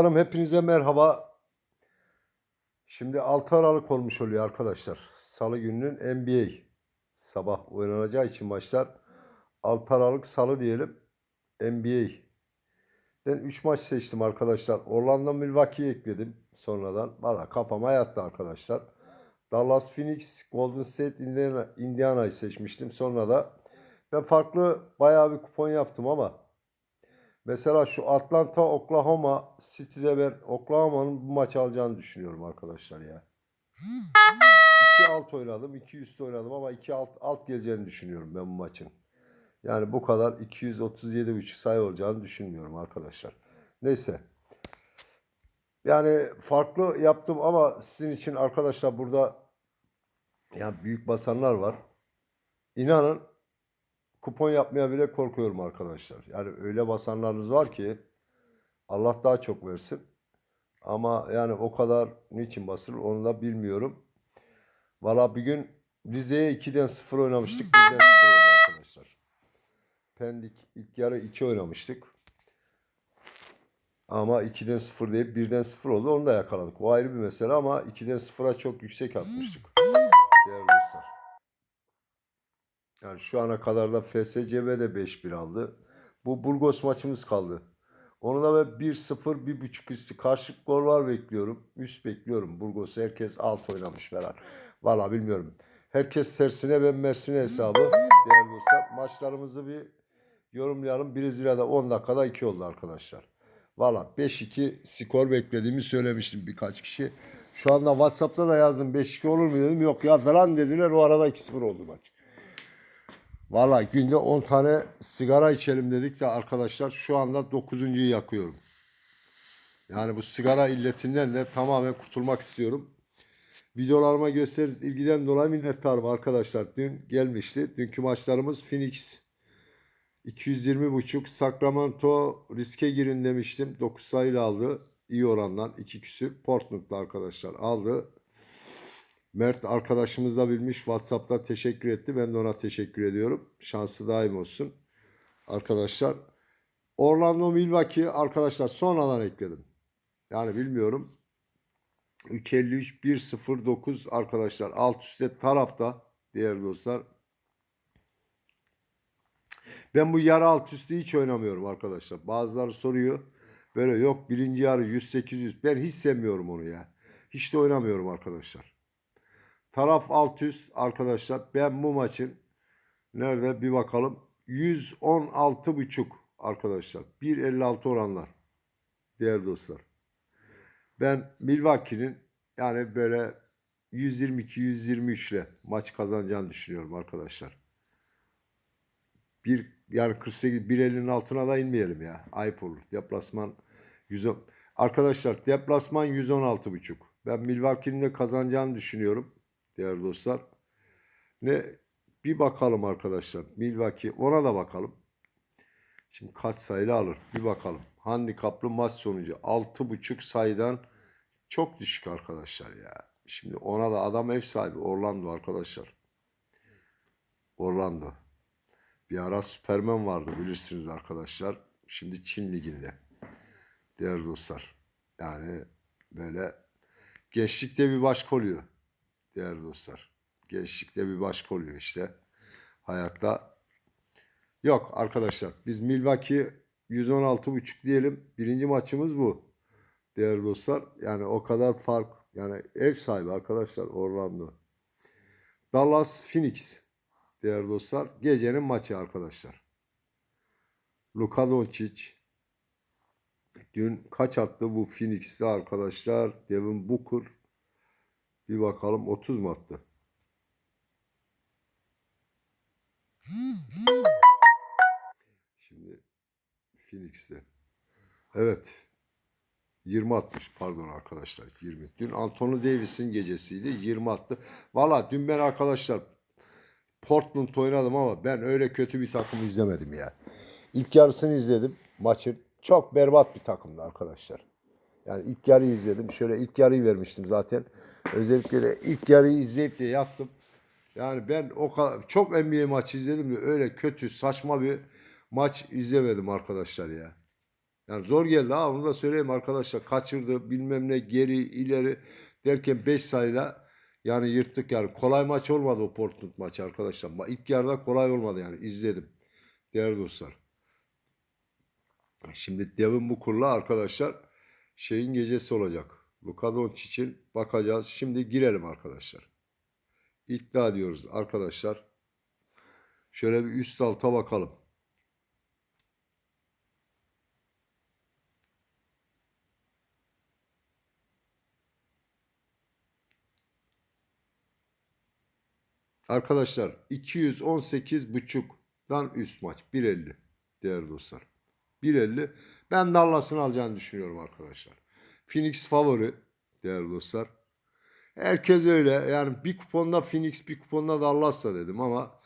Hanım hepinize merhaba. Şimdi 6 Aralık olmuş oluyor arkadaşlar. Salı gününün NBA sabah oynanacağı için maçlar 6 Aralık Salı diyelim. NBA. Ben 3 maç seçtim arkadaşlar. Orlando Milwaukee'yi ekledim sonradan. Valla kafama yattı arkadaşlar. Dallas Phoenix, Golden State, Indiana, Indiana'yı seçmiştim. Sonra da ben farklı bayağı bir kupon yaptım ama Mesela şu Atlanta, Oklahoma City'de ben Oklahoma'nın bu maçı alacağını düşünüyorum arkadaşlar ya. 2 alt oynadım, 2 üst oynadım ama 2 alt alt geleceğini düşünüyorum ben bu maçın. Yani bu kadar 237,5 sayı olacağını düşünmüyorum arkadaşlar. Neyse. Yani farklı yaptım ama sizin için arkadaşlar burada yani büyük basanlar var. İnanın kupon yapmaya bile korkuyorum arkadaşlar. Yani öyle basanlarınız var ki Allah daha çok versin. Ama yani o kadar niçin basılır onu da bilmiyorum. Valla bir gün Rize'ye 2'den 0 oynamıştık. 1'den 0 oldu arkadaşlar. Pendik ilk yarı 2 oynamıştık. Ama 2'den 0 deyip 1'den 0 oldu. Onu da yakaladık. O ayrı bir mesele ama 2'den 0'a çok yüksek atmıştık. Değerli dostlar. Yani şu ana kadar da FSCB de 5-1 aldı. Bu Burgos maçımız kaldı. Onu da ben 1-0, 1.5 üstü karşılık gol var bekliyorum. Üst bekliyorum. Burgos herkes alt oynamış falan. Valla bilmiyorum. Herkes tersine ben Mersin'e hesabı. Değerli dostlar. Maçlarımızı bir yorumlayalım. Brezilya'da 10 dakikada 2 oldu arkadaşlar. Valla 5-2 skor beklediğimi söylemiştim birkaç kişi. Şu anda Whatsapp'ta da yazdım 5-2 olur mu dedim. Yok ya falan dediler. O arada 2-0 oldu maç. Valla günde 10 tane sigara içelim dedik de arkadaşlar şu anda 9. yakıyorum. Yani bu sigara illetinden de tamamen kurtulmak istiyorum. Videolarıma gösteririz. ilgiden dolayı minnettarım arkadaşlar. Dün gelmişti. Dünkü maçlarımız Phoenix 220.5 Sacramento riske girin demiştim. 9 sayıyla aldı. İyi orandan 2 küsür. Portland'da arkadaşlar aldı. Mert arkadaşımız da bilmiş WhatsApp'ta teşekkür etti. Ben de ona teşekkür ediyorum. Şansı daim olsun. Arkadaşlar Orlando Milwaukee arkadaşlar sonradan ekledim. Yani bilmiyorum. 353 109 arkadaşlar alt üstte tarafta değerli dostlar. Ben bu yarı alt üstü hiç oynamıyorum arkadaşlar. Bazıları soruyor. Böyle yok birinci yarı 100-800. Ben hiç sevmiyorum onu ya. Hiç de oynamıyorum arkadaşlar. Taraf alt üst arkadaşlar. Ben bu maçın nerede bir bakalım. 116 buçuk arkadaşlar. 1.56 oranlar. Değerli dostlar. Ben Milwaukee'nin yani böyle 122-123 ile maç kazanacağını düşünüyorum arkadaşlar. Bir yani 48 1.50'nin altına da inmeyelim ya. Ayıp olur. Deplasman 110. Arkadaşlar deplasman 116 buçuk. Ben Milwaukee'nin de kazanacağını düşünüyorum değerli dostlar. Ne bir bakalım arkadaşlar. Milwaukee ona da bakalım. Şimdi kaç sayılı alır? Bir bakalım. Handikaplı maç sonucu 6.5 sayıdan çok düşük arkadaşlar ya. Şimdi ona da adam ev sahibi Orlando arkadaşlar. Orlando. Bir ara Superman vardı bilirsiniz arkadaşlar. Şimdi Çin liginde. Değerli dostlar. Yani böyle gençlikte bir başka oluyor değerli dostlar. Gençlikte bir başka oluyor işte. Hayatta yok arkadaşlar. Biz Milwaukee 116.5 diyelim. Birinci maçımız bu. Değerli dostlar. Yani o kadar fark. Yani ev sahibi arkadaşlar Orlando. Dallas Phoenix. Değerli dostlar. Gecenin maçı arkadaşlar. Luka Doncic. Dün kaç attı bu Phoenix'te arkadaşlar? Devin Booker bir bakalım 30 mu attı? Şimdi Phoenix'te. Evet. 20 atmış pardon arkadaşlar 20. Dün Anthony Davis'in gecesiydi 20 attı. Valla dün ben arkadaşlar Portland oynadım ama ben öyle kötü bir takım izlemedim ya. İlk yarısını izledim maçın. Çok berbat bir takımdı arkadaşlar. Yani ilk yarıyı izledim. Şöyle ilk yarıyı vermiştim zaten. Özellikle de ilk yarıyı izleyip de yattım. Yani ben o kadar çok NBA maçı izledim de öyle kötü, saçma bir maç izlemedim arkadaşlar ya. Yani zor geldi ha onu da söyleyeyim arkadaşlar. Kaçırdı bilmem ne geri ileri derken 5 sayıyla yani yırttık yani. Kolay maç olmadı o Portland maçı arkadaşlar. İlk yarıda kolay olmadı yani izledim. Değerli dostlar. Şimdi Devin Booker'la arkadaşlar şeyin gecesi olacak. Luka Doncic'in bakacağız. Şimdi girelim arkadaşlar. İddia diyoruz arkadaşlar. Şöyle bir üst alta bakalım. Arkadaşlar 218.5'dan üst maç 1.50 değerli dostlar. 1.50 ben Dallas'ın alacağını düşünüyorum arkadaşlar. Phoenix favori değerli dostlar. Herkes öyle yani bir kuponda Phoenix bir kuponda Dallas'ta dedim ama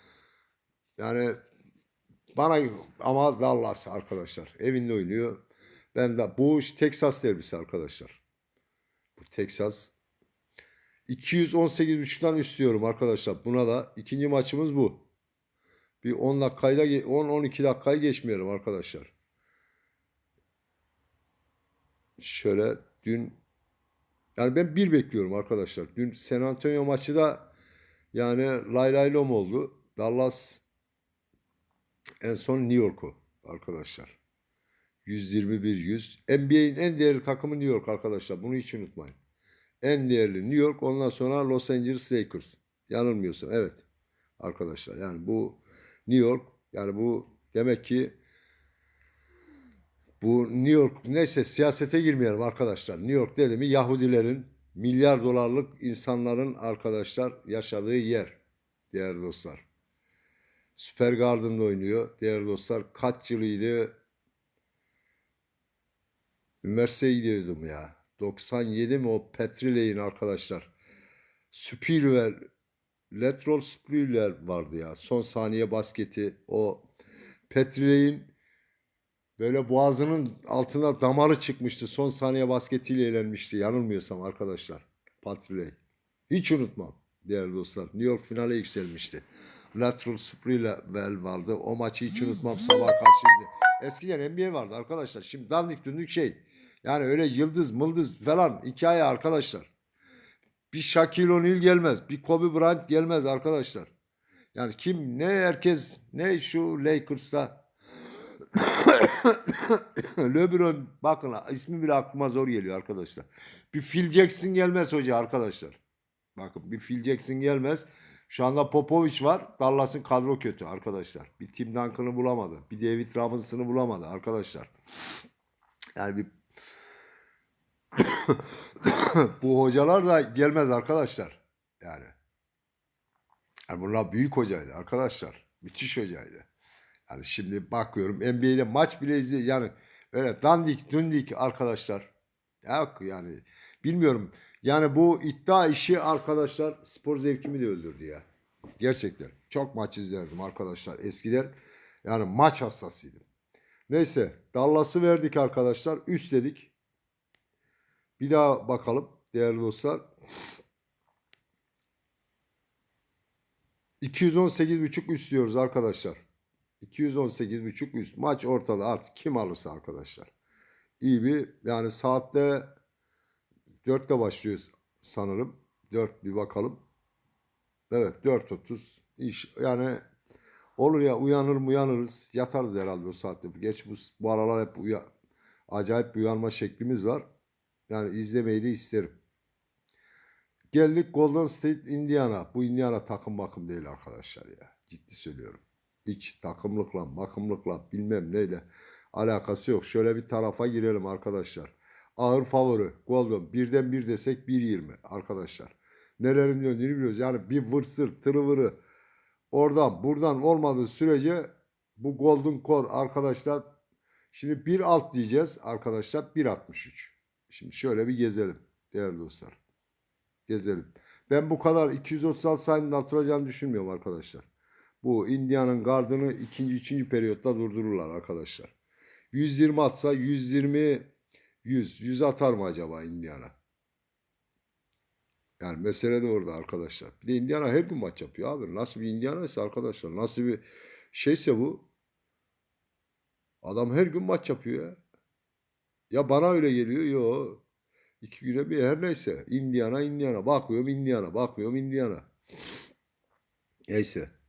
yani bana ama Dallas arkadaşlar evinde oynuyor. Ben de bu iş Texas derbisi arkadaşlar. Bu Texas 218.5'tan istiyorum arkadaşlar. Buna da ikinci maçımız bu. Bir 10 dakikayı da 10-12 dakikayı geçmeyelim arkadaşlar. Şöyle dün yani ben bir bekliyorum arkadaşlar. Dün San Antonio maçı da yani lay lay lom oldu. Dallas en son New York'u arkadaşlar. 121-100. NBA'in en değerli takımı New York arkadaşlar. Bunu hiç unutmayın. En değerli New York ondan sonra Los Angeles Lakers. Yanılmıyorsam evet arkadaşlar. Yani bu New York yani bu demek ki bu New York neyse siyasete girmeyelim arkadaşlar. New York dedi mi Yahudilerin milyar dolarlık insanların arkadaşlar yaşadığı yer değerli dostlar. Süper Garden'da oynuyor değerli dostlar. Kaç yılıydı? Üniversiteye gidiyordum ya. 97 mi o Petrile'in arkadaşlar. Spiller, Lateral Spiller vardı ya. Son saniye basketi. O Petrile'in böyle boğazının altına damarı çıkmıştı. Son saniye basketiyle elenmişti. Yanılmıyorsam arkadaşlar. Patriley. Hiç unutmam değerli dostlar. New York finale yükselmişti. Lateral Spriller vardı. O maçı hiç unutmam. Sabah karşıydı. Eskiden NBA vardı arkadaşlar. Şimdi dandik dündük şey. Yani öyle yıldız mıldız falan hikaye arkadaşlar. Bir Shaquille O'Neal gelmez. Bir Kobe Bryant gelmez arkadaşlar. Yani kim ne herkes ne şu Lakers'ta LeBron bakın ismi bile aklıma zor geliyor arkadaşlar. Bir Phil Jackson gelmez hoca arkadaşlar. Bakın bir Phil Jackson gelmez. Şu anda Popovich var. Dallas'ın kadro kötü arkadaşlar. Bir Tim Duncan'ı bulamadı. Bir David Robinson'ı bulamadı arkadaşlar. Yani bir bu hocalar da gelmez arkadaşlar. Yani. yani bunlar büyük hocaydı arkadaşlar. Müthiş hocaydı. Yani şimdi bakıyorum NBA'de maç bile izliyor. Yani öyle dandik dündik arkadaşlar. Yok yani bilmiyorum. Yani bu iddia işi arkadaşlar spor zevkimi de öldürdü ya. Gerçekten. Çok maç izlerdim arkadaşlar eskiden. Yani maç hassasıydım. Neyse Dallas'ı verdik arkadaşlar. Üst dedik. Bir daha bakalım değerli dostlar. 218.5 üst diyoruz arkadaşlar. 218.5 üst. Maç ortada artık kim alırsa arkadaşlar. İyi bir yani saatte 4'te başlıyoruz sanırım. 4 bir bakalım. Evet 4.30 iş yani olur ya uyanır mı uyanırız yatarız herhalde o saatte. Geç bu, bu aralar hep uya, acayip bir uyanma şeklimiz var. Yani izlemeyi de isterim. Geldik Golden State Indiana. Bu Indiana takım bakım değil arkadaşlar ya. Ciddi söylüyorum. Hiç takımlıkla, makımlıkla bilmem neyle alakası yok. Şöyle bir tarafa girelim arkadaşlar. Ağır favori Golden. Birden bir desek 1.20 arkadaşlar. Nelerin döndüğünü biliyoruz. Yani bir vırsır, tırıvırı oradan buradan olmadığı sürece bu Golden Core arkadaşlar şimdi bir alt diyeceğiz arkadaşlar 1.63. Şimdi şöyle bir gezelim değerli dostlar. Gezelim. Ben bu kadar 236 sayının atılacağını düşünmüyorum arkadaşlar. Bu Indiana'nın gardını ikinci, üçüncü periyotta durdururlar arkadaşlar. 120 atsa 120 100. 100 atar mı acaba Indiana? Yani mesele de orada arkadaşlar. Bir de Indiana her gün maç yapıyor abi. Nasıl bir Indiana ise arkadaşlar. Nasıl bir şeyse bu. Adam her gün maç yapıyor ya. Ya bana öyle geliyor. Yo. İki güne bir her neyse. Indiana, Indiana. Bakıyorum Indiana. Bakıyorum Indiana. Neyse.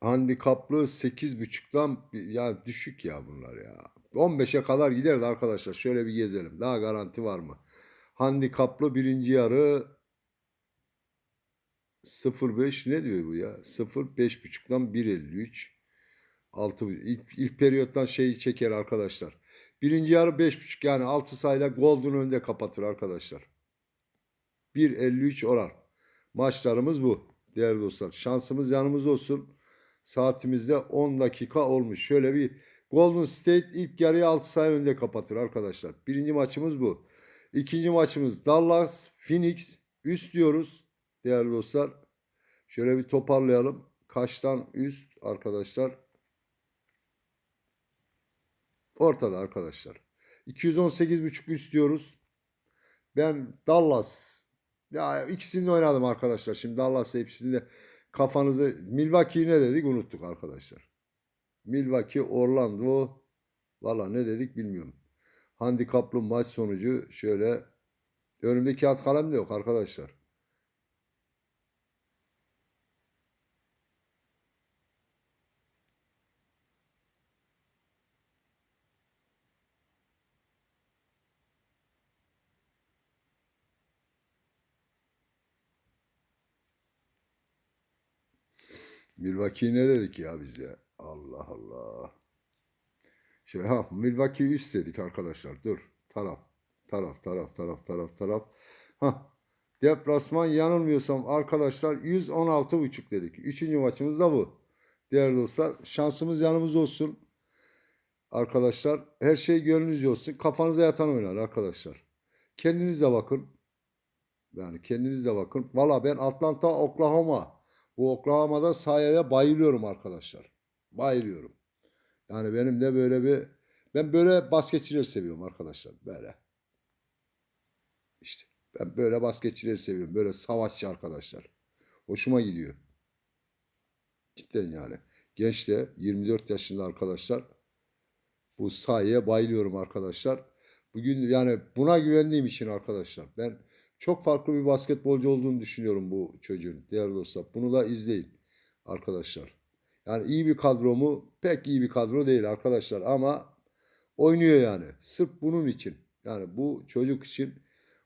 Handikaplı 8.5'dan ya düşük ya bunlar ya. 15'e kadar giderdi arkadaşlar. Şöyle bir gezelim. Daha garanti var mı? Handikaplı birinci yarı 0.5 ne diyor bu ya? 0 5.5'dan 1.53. 6 ilk, ilk periyottan şeyi çeker arkadaşlar. Birinci yarı 5.5 yani 6 sayıyla Golden önde kapatır arkadaşlar. 1.53 oran. Maçlarımız bu değerli dostlar. Şansımız yanımızda olsun. Saatimizde 10 dakika olmuş. Şöyle bir Golden State ilk yarıyı 6 sayı önde kapatır arkadaşlar. Birinci maçımız bu. İkinci maçımız Dallas Phoenix üst diyoruz değerli dostlar. Şöyle bir toparlayalım. Kaçtan üst arkadaşlar? Ortada arkadaşlar. 218.5 üst diyoruz. Ben Dallas ya ikisini de oynadım arkadaşlar. Şimdi Dallas'la hepsini de kafanızı Milwaukee'yi ne dedik unuttuk arkadaşlar. Milwaukee, Orlando valla ne dedik bilmiyorum. Handikaplı maç sonucu şöyle önümde kağıt kalem de yok arkadaşlar. Milwaukee ne dedik ya biz ya? Allah Allah. Şey ha Milwaukee üst dedik arkadaşlar. Dur. Taraf. Taraf, taraf, taraf, taraf, taraf. Ha. Deplasman yanılmıyorsam arkadaşlar 116.5 dedik. Üçüncü maçımız da bu. Değerli dostlar şansımız yanımızda olsun. Arkadaşlar her şey gönlünüzce olsun. Kafanıza yatan oynar arkadaşlar. Kendinize bakın. Yani kendinize bakın. Valla ben Atlanta, Oklahoma. Bu Oklahoma'da sahaya bayılıyorum arkadaşlar. Bayılıyorum. Yani benim de böyle bir ben böyle basketçileri seviyorum arkadaşlar. Böyle. İşte ben böyle basketçileri seviyorum. Böyle savaşçı arkadaşlar. Hoşuma gidiyor. Cidden yani. Genç de 24 yaşında arkadaşlar. Bu sahaya bayılıyorum arkadaşlar. Bugün yani buna güvendiğim için arkadaşlar. Ben çok farklı bir basketbolcu olduğunu düşünüyorum bu çocuğun değerli dostlar. Bunu da izleyin arkadaşlar. Yani iyi bir kadro mu? Pek iyi bir kadro değil arkadaşlar ama oynuyor yani. Sırf bunun için. Yani bu çocuk için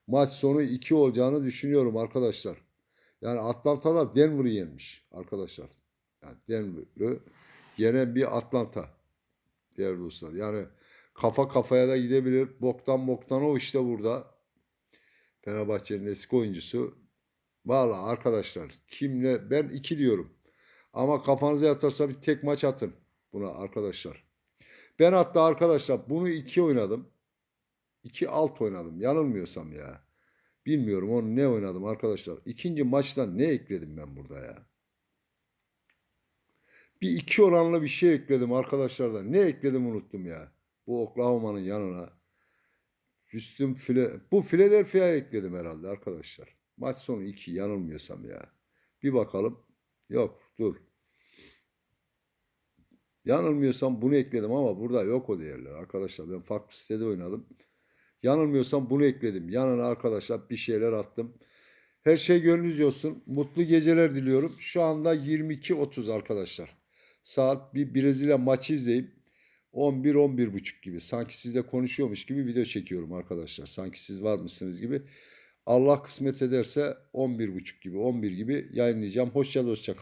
maç sonu 2 olacağını düşünüyorum arkadaşlar. Yani Atlanta'da Denver'ı yenmiş arkadaşlar. Yani Denver'ı yenen bir Atlanta değerli dostlar. Yani kafa kafaya da gidebilir. Boktan boktan o işte burada. Fenerbahçe'nin eski oyuncusu. Valla arkadaşlar kimle ben iki diyorum. Ama kafanıza yatarsa bir tek maç atın buna arkadaşlar. Ben hatta arkadaşlar bunu iki oynadım. İki alt oynadım. Yanılmıyorsam ya. Bilmiyorum onu ne oynadım arkadaşlar. İkinci maçta ne ekledim ben burada ya? Bir iki oranlı bir şey ekledim arkadaşlar da. Ne ekledim unuttum ya. Bu Oklahoma'nın yanına. Üstüm file, bu Philadelphia'ya ekledim herhalde arkadaşlar. Maç sonu 2 yanılmıyorsam ya. Bir bakalım. Yok dur. Yanılmıyorsam bunu ekledim ama burada yok o değerler arkadaşlar. Ben farklı sitede oynadım. Yanılmıyorsam bunu ekledim. Yanına arkadaşlar bir şeyler attım. Her şey gönlünüzce olsun. Mutlu geceler diliyorum. Şu anda 22.30 arkadaşlar. Saat bir Brezilya maçı izleyip 11 buçuk gibi sanki sizle konuşuyormuş gibi video çekiyorum arkadaşlar. Sanki siz var mısınız gibi. Allah kısmet ederse 11 buçuk gibi 11 gibi yayınlayacağım. Hoşça hoşça